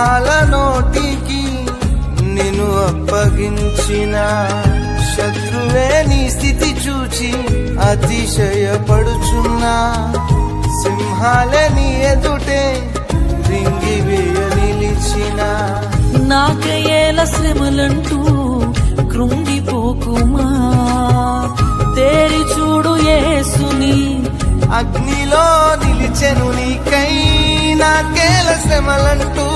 సింహాల నోటికి నిన్ను అప్పగించిన శత్రువే నీ స్థితి చూచి అతిశయపడుచున్నా. సింహాల నీ ఎదుటే రింగి వేయ నిలిచిన. నాకయేల శ్రమలంటూ కృంగిపోకుమా? తేరి చూడు యేసుని. అగ్నిలో నిలిచెను నీకై నాకేల శ్రమలంటూ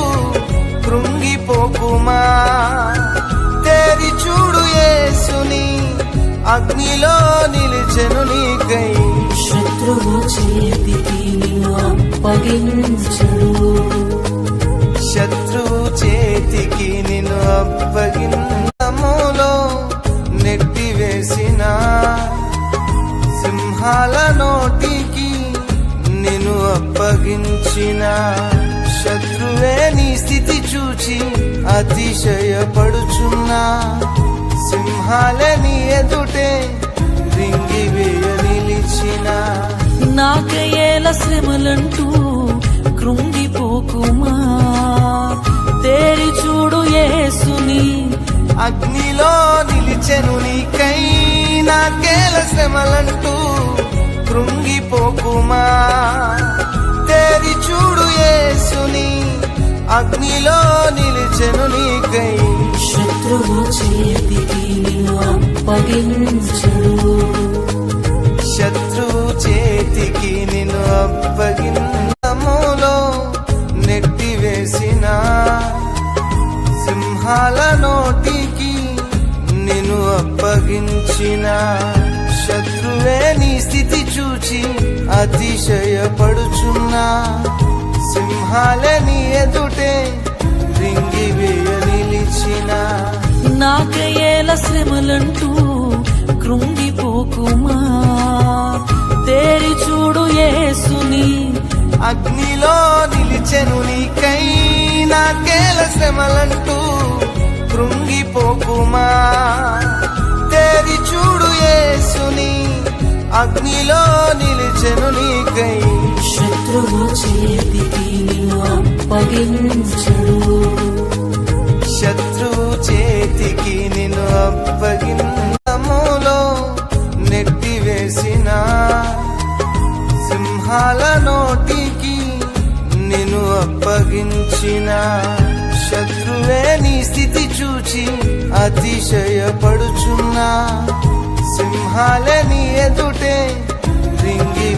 కృంగిపోకుమా? తేరి చూడు యేసుని అగ్నిలో నిలిచెను నీకై. శత్రువు చేతికి నిన్ను అప్పగించడు. శత్రువు చేతికి నిన్ను అప్పగించములో నెట్టివేసిన. సింహాల నోటికి నిన్ను అప్పగించిన శత్రువే నీ స్థితి చూచి అతిశయపడుచున్నా సింహాల నీ ఎదుటే రింగి వేయ నిలిచిన. నాకయేల శ్రమలంటూ కృంగిపోకుమా? తేరి చూడు యేసుని. అగ్నిలో నిలిచెను నీకై నాకేల శ్రమలంటూ కృంగిపోకుమా? అగ్నిలో నిలిచెను నీకై. శత్రువు చేతికి నిన్ను అప్పగించడు శత్రువు చేతికి నిన్ను అప్పగించములో నెట్టివేసిన సింహాల నోటికి నిన్ను అప్పగించిన శత్రువే నీ స్థితి చూచి అతిశయపడుచున్నా సింహాల శ్రమలంటూ కృంగిపోకుమా? తేరి చూడు యేసుని. అగ్నిలో నిలిచెను నీకై నాకేల శ్రమలంటూ కృంగిపోకుమా? తేరి చూడు యేసుని. అగ్నిలో నిలిచెను నీకై. శత్రువు చేతికి అప్పగించడు. శత్రువు చేతికి సింహాల నోటికి నిన్ను అప్పగించిన శత్రువే నీ స్థితి చూచి అతిశయపడుచున్నా. సింహాలని ఎదుటే రింగి